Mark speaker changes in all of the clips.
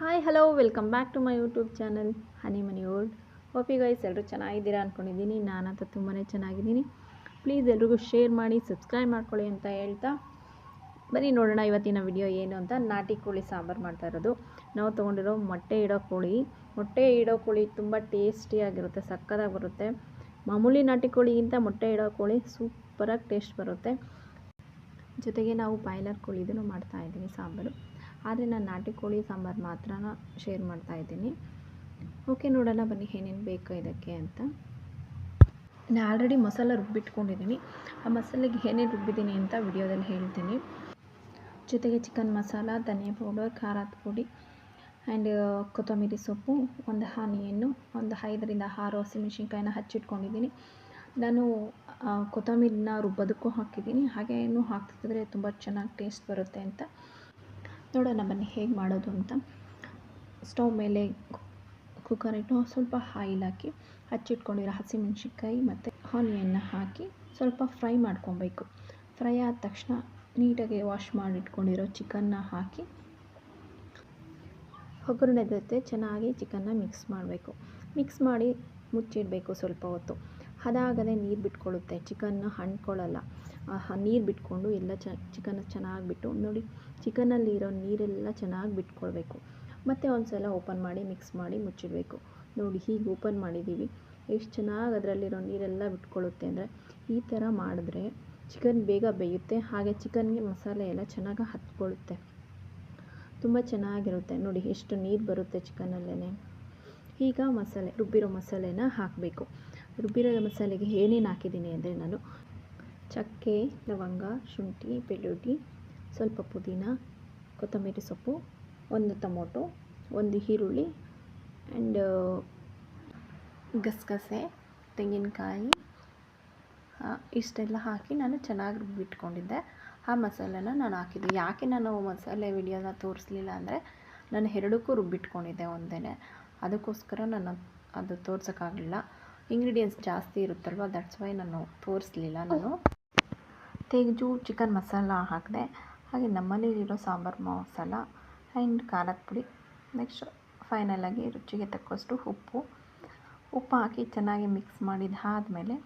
Speaker 1: Hi hello welcome back to my YouTube channel honey money old hope guys ಎಲ್ಲರೂ ಚೆನ್ನಾಗಿದ್ದೀರಾ ಅಂದ್ಕೊಂಡಿದ್ದೀನಿ ನಾನಂತ ತುಂಬಾ ಚೆನ್ನಾಗಿದ್ದೀನಿ. ಪ್ಲೀಸ್ ಎಲ್ರಿಗೂ ಶೇರ್ ಮಾಡಿ ಸಬ್ಸ್ಕ್ರೈಬ್ ಮಾಡ್ಕೊಳ್ಳಿ ಅಂತ ಹೇಳ್ತಾ ಬರೀ ನೋಡೋಣ ಇವತ್ತಿನ ವಿಡಿಯೋ ಏನು ಅಂತ. ನಾಟಿ ಕೋಳಿ ಸಾಂಬಾರು ಮಾಡ್ತಾ ಇರೋದು. ನಾವು ತೊಗೊಂಡಿರೋ ಮೊಟ್ಟೆ ಇಡೋ ಕೋಳಿ. ಮೊಟ್ಟೆ ಇಡೋ ಕೋಳಿ ತುಂಬ ಟೇಸ್ಟಿಯಾಗಿರುತ್ತೆ ಸಕ್ಕತ್ತಾಗಿ ಬರುತ್ತೆ. ಮಾಮೂಲಿ ನಾಟಿ ಕೋಳಿಗಿಂತ ಮೊಟ್ಟೆ ಇಡೋ ಕೋಳಿ ಸೂಪರಾಗಿ ಟೇಸ್ಟ್ ಬರುತ್ತೆ. ಜೊತೆಗೆ ನಾವು ಬಾಯ್ಲರ್ ಮಾಡ್ತಾ ಇದ್ದೀನಿ ಸಾಂಬಾರು. ಆದರೆ ನಾನು ನಾಟಿ ಕೋಳಿ ಸಾಂಬಾರು ಮಾತ್ರ ಶೇರ್ ಮಾಡ್ತಾ ಇದ್ದೀನಿ. ಓಕೆ ನೋಡೋಣ ಬನ್ನಿ ಏನೇನು ಬೇಕು ಇದಕ್ಕೆ ಅಂತ. ನಾನು ಆಲ್ರೆಡಿ ಮಸಾಲ ರುಬ್ಬಿಟ್ಕೊಂಡಿದ್ದೀನಿ. ಆ ಮಸಾಲೆಗೆ ಏನೇನು ರುಬ್ಬಿದ್ದೀನಿ ಅಂತ ವಿಡಿಯೋದಲ್ಲಿ ಹೇಳ್ತೀನಿ. ಜೊತೆಗೆ ಚಿಕನ್ ಮಸಾಲ ಧನಿಯಾ ಪೌಡರ್ ಖಾರದ ಪುಡಿ ಆ್ಯಂಡ್ ಕೊತ್ತಂಬರಿ ಸೊಪ್ಪು, ಒಂದು ಆನಿಯನ್ನು ಒಂದು ಐದರಿಂದ ಆರು ಹಸಿಮೆಣ್ಸಿನ್ಕಾಯಿನ ಹಚ್ಚಿಟ್ಕೊಂಡಿದ್ದೀನಿ. ನಾನು ಕೊತ್ತಂಬರಿನ ರುಬ್ಬೋದಕ್ಕೂ ಹಾಕಿದ್ದೀನಿ. ಏನು ಹಾಕ್ತಿದ್ರೆ ತುಂಬ ಚೆನ್ನಾಗಿ ಟೇಸ್ಟ್ ಬರುತ್ತೆ ಅಂತ. ನೋಡೋಣ ಬನ್ನಿ ಹೇಗೆ ಮಾಡೋದು ಅಂತ. ಸ್ಟವ್ ಮೇಲೆ ಕುಕ್ಕರ್ ಇಟ್ಟು ಸ್ವಲ್ಪ ಆಯಿಲ್ ಹಾಕಿ, ಹಚ್ಚಿಟ್ಕೊಂಡಿರೋ ಹಸಿಮೆಣ್ಸಿನ್ಕಾಯಿ ಮತ್ತು ಆನಿಯನ್ನ ಹಾಕಿ ಸ್ವಲ್ಪ ಫ್ರೈ ಮಾಡ್ಕೊಬೇಕು. ಫ್ರೈ ಆದ ತಕ್ಷಣ ನೀಟಾಗಿ ವಾಶ್ ಮಾಡಿಟ್ಕೊಂಡಿರೋ ಚಿಕನ್ನ ಹಾಕಿ, ಒಗ್ಗರಣೆ ಜೊತೆ ಚೆನ್ನಾಗಿ ಚಿಕನ್ನ ಮಿಕ್ಸ್ ಮಾಡಬೇಕು. ಮಿಕ್ಸ್ ಮಾಡಿ ಮುಚ್ಚಿಡಬೇಕು ಸ್ವಲ್ಪ ಹೊತ್ತು. ಅದಾಗದೆ ನೀರು ಬಿಟ್ಕೊಳ್ಳುತ್ತೆ ಚಿಕನ್ನ ಹಣ್ಕೊಳ್ಳಲ್ಲ ನೀರು ಬಿಟ್ಕೊಂಡು ಎಲ್ಲ ಚ ಚಿಕನ್ನ ಚೆನ್ನಾಗಿ ಬಿಟ್ಟು, ನೋಡಿ ಚಿಕನ್ನಲ್ಲಿರೋ ನೀರೆಲ್ಲ ಚೆನ್ನಾಗಿ ಬಿಟ್ಕೊಳ್ಬೇಕು. ಮತ್ತು ಒಂದು ಸಲ ಓಪನ್ ಮಾಡಿ, ಮಿಕ್ಸ್ ಮಾಡಿ ಮುಚ್ಚಿಡಬೇಕು. ನೋಡಿ ಹೀಗೆ ಓಪನ್ ಮಾಡಿದ್ದೀವಿ. ಎಷ್ಟು ಚೆನ್ನಾಗಿ ಅದರಲ್ಲಿರೋ ನೀರೆಲ್ಲ ಬಿಟ್ಕೊಳ್ಳುತ್ತೆ ಅಂದರೆ, ಈ ಥರ ಮಾಡಿದ್ರೆ ಚಿಕನ್ ಬೇಗ ಬೇಯುತ್ತೆ, ಹಾಗೆ ಚಿಕನ್ಗೆ ಮಸಾಲೆ ಎಲ್ಲ ಚೆನ್ನಾಗಿ ಹತ್ಕೊಳ್ಳುತ್ತೆ. ತುಂಬ ಚೆನ್ನಾಗಿರುತ್ತೆ. ನೋಡಿ ಎಷ್ಟು ನೀರು ಬರುತ್ತೆ ಚಿಕನಲ್ಲೇ ಈಗ ಮಸಾಲೆ, ರುಬ್ಬಿರೋ ಮಸಾಲೆನ ಹಾಕಬೇಕು. ರುಬ್ಬಿರೋ ಮಸಾಲೆಗೆ ಏನೇನು ಹಾಕಿದ್ದೀನಿ ಅಂದರೆ ನಾನು ಚಕ್ಕೆ, ಲವಂಗ, ಶುಂಠಿ, ಬೆಳ್ಳುಳ್ಳಿ, ಸ್ವಲ್ಪ ಪುದೀನ, ಕೊತ್ತಂಬರಿ ಸೊಪ್ಪು, ಒಂದು ಟೊಮೊಟೊ, ಒಂದು ಈರುಳ್ಳಿ ಆ್ಯಂಡ್ ಗಸಗಸೆ, ತೆಂಗಿನಕಾಯಿ ಇಷ್ಟೆಲ್ಲ ಹಾಕಿ ನಾನು ಚೆನ್ನಾಗಿ ರುಬ್ಬಿಟ್ಕೊಂಡಿದ್ದೆ ಆ ಮಸಾಲೆನ ನಾನು ಹಾಕಿದ್ದೆ. ಯಾಕೆ ನಾನು ಮಸಾಲೆ ವಿಡಿಯೋನ ತೋರಿಸ್ಲಿಲ್ಲ ಅಂದರೆ ನಾನು ಎರಡಕ್ಕೂ ರುಬ್ಬಿಟ್ಕೊಂಡಿದ್ದೆ ಒಂದೇ ಅದಕ್ಕೋಸ್ಕರ ನಾನು ಅದು ತೋರ್ಸೋಕ್ಕಾಗಲಿಲ್ಲ. ಇಂಗ್ರೀಡಿಯೆಂಟ್ಸ್ ಜಾಸ್ತಿ ಇರುತ್ತಲ್ವ? ದಟ್ಸ್ ವೈ ನಾನು ತೋರಿಸ್ಲಿಲ್ಲ ನಾನು. ತೆಗೆದು ಚಿಕನ್ ಮಸಾಲ ಹಾಕಿದೆ, ಹಾಗೆ ನಮ್ಮನೇಲಿರೋ ಸಾಂಬಾರು ಮಸಾಲ, ಆ್ಯಂಡ್ ಖಾರದ ಪುಡಿ, ನೆಕ್ಸ್ಟ್ ಫೈನಲಾಗಿ ರುಚಿಗೆ ತಕ್ಕಷ್ಟು ಉಪ್ಪು. ಉಪ್ಪು ಹಾಕಿ ಚೆನ್ನಾಗಿ ಮಿಕ್ಸ್ ಮಾಡಿದಾದ್ಮೇಲೆ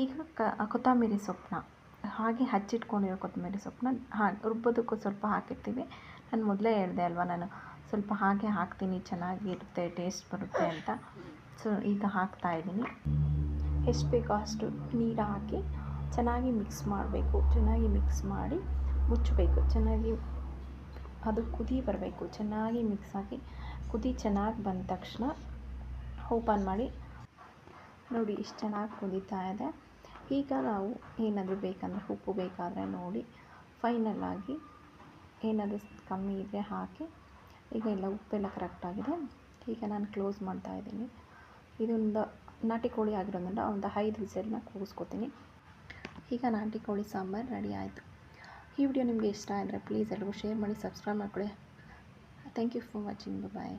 Speaker 1: ಈಗ ಕ, ಕೊತ್ತಂಬರಿ ಸೊಪ್ಪನ್ನ, ಹಾಗೆ ಹಚ್ಚಿಟ್ಕೊಂಡಿರೋ ಕೊತ್ತಂಬರಿ ಸೊಪ್ಪನ್ನ ಹಾಕಿ ರುಬ್ಬೋದಕ್ಕೂ ಸ್ವಲ್ಪ ಹಾಕಿರ್ತೀವಿ. ನಾನು ಮೊದಲೇ ಹೇಳಿದೆ ಅಲ್ವಾ, ನಾನು ಸ್ವಲ್ಪ ಹಾಗೆ ಹಾಕ್ತೀನಿ, ಚೆನ್ನಾಗಿರುತ್ತೆ ಟೇಸ್ಟ್ ಬರುತ್ತೆ ಅಂತ. ಸೊ ಈಗ ಹಾಕ್ತಾಯಿದ್ದೀನಿ ಎಷ್ಟು ಬೇಕೋ ಅಷ್ಟು ನೀರು ಹಾಕಿ ಚೆನ್ನಾಗಿ ಮಿಕ್ಸ್ ಮಾಡಬೇಕು, ಚೆನ್ನಾಗಿ ಮಿಕ್ಸ್ ಮಾಡಿ ಮುಚ್ಚಬೇಕು. ಚೆನ್ನಾಗಿ ಅದು ಕುದಿ ಬರಬೇಕು. ಚೆನ್ನಾಗಿ ಮಿಕ್ಸ್ ಆಗಿ ಕುದಿ ಚೆನ್ನಾಗಿ ಬಂದ ತಕ್ಷಣ ಓಪನ್ ಮಾಡಿ ನೋಡಿ ಇಷ್ಟು ಚೆನ್ನಾಗಿ ಕುದೀತಾ ಇದೆ. ಈಗ ನಾವು ಏನಾದರೂ ಬೇಕಂದರೆ ಉಪ್ಪು ಬೇಕಾದರೆ ನೋಡಿ ಫೈನಲಾಗಿ ಏನಾದರೂ ಕಮ್ಮಿ ಇದ್ದರೆ ಹಾಕಿ ಈಗ ಎಲ್ಲ ಉಪ್ಪೆಲ್ಲ ಕರೆಕ್ಟಾಗಿದೆ ಈಗ ನಾನು ಕ್ಲೋಸ್ ಮಾಡ್ತಾಯಿದ್ದೀನಿ ಇದೊಂದು ನಾಟಿ ಕೋಳಿ ಆಗಿರೋದ್ರಿಂದ ಒಂದು ಐದು ವಿಸೆಲ್ನ ಕೂಗಿಸ್ಕೊತೀನಿ. ಈಗ ನಾಟಿ ಕೋಳಿ ಸಾಂಬಾರು ರೆಡಿ ಆಯಿತು. ಈ ವಿಡಿಯೋ ನಿಮಗೆ ಇಷ್ಟ ಆದರೆ ಪ್ಲೀಸ್ ಎಲ್ರಿಗೂ ಶೇರ್ ಮಾಡಿ ಸಬ್ಸ್ಕ್ರೈಬ್ ಮಾಡ್ಕೊಳ್ಳಿ thank you for watching bye